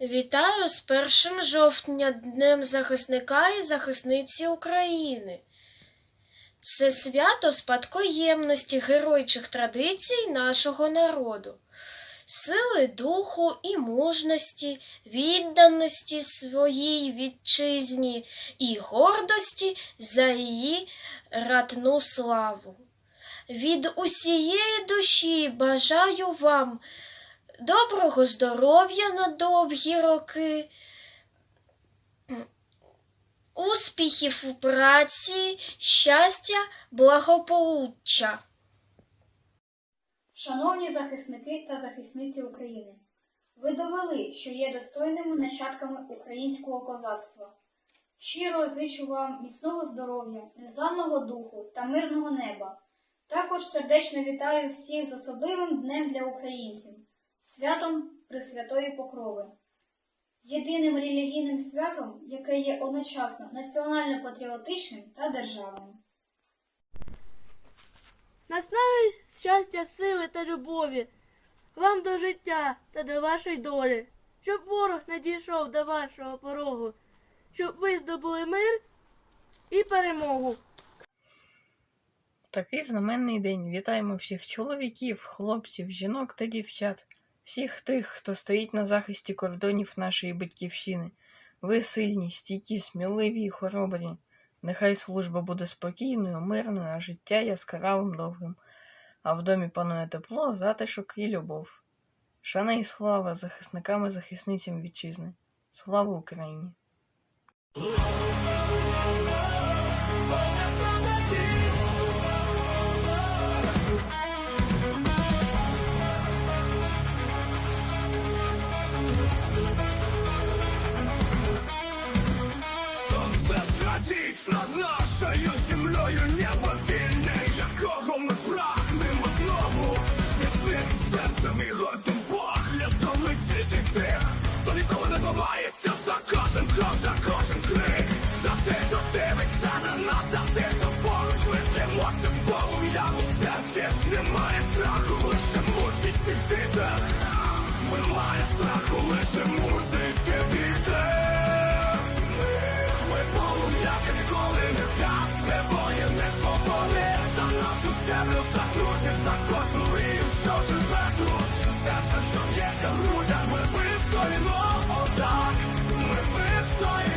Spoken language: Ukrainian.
Вітаю з 1 жовтня Днем захисника і захисниці України. Це свято спадкоємності геройчих традицій нашого народу, сили духу і мужності, відданості своїй вітчизні і гордості за її ратну славу. Від усієї душі бажаю вам доброго здоров'я на довгі роки, успіхів у праці, щастя, благополуччя. Шановні захисники та захисниці України, ви довели, що є достойними нащадками українського козацтва. Щиро зичу вам міцного здоров'я, незламного духу та мирного неба. Також сердечно вітаю всіх з особливим днем для українців, святом Пресвятої Покрови. Єдиним релігійним святом, яке є одночасно національно-патріотичним та державним. Наснаги щастя, сили та любові, вам до життя та до вашої долі, щоб ворог не дійшов до вашого порогу, щоб ви здобули мир і перемогу. Такий знаменний день. Вітаємо всіх чоловіків, хлопців, жінок та дівчат, всіх тих, хто стоїть на захисті кордонів нашої батьківщини. Ви сильні, стійкі, сміливі і хоробрі. Нехай служба буде спокійною, мирною, а життя яскравим довгим. А в домі панує тепло, затишок і любов. Шана і слава захисникам і захисницям вітчизни. Слава Україні! Над нашою землею небо вільне, якого ми прагнемо знову. Міцним серцем і гордим поглядом летіти тих, хто ніколи не зламається за кожен крок, за кожен крик. За те, хто дивиться на нас, за те, хто поруч з Богом, я у серці. Немає страху, лише мужність і вітер. Немає страху, лише мужність землю закрутиться кожну і що живе тут Серце, що б'ється в грудях, ми вистоїмо, отак, ми вистоїмо.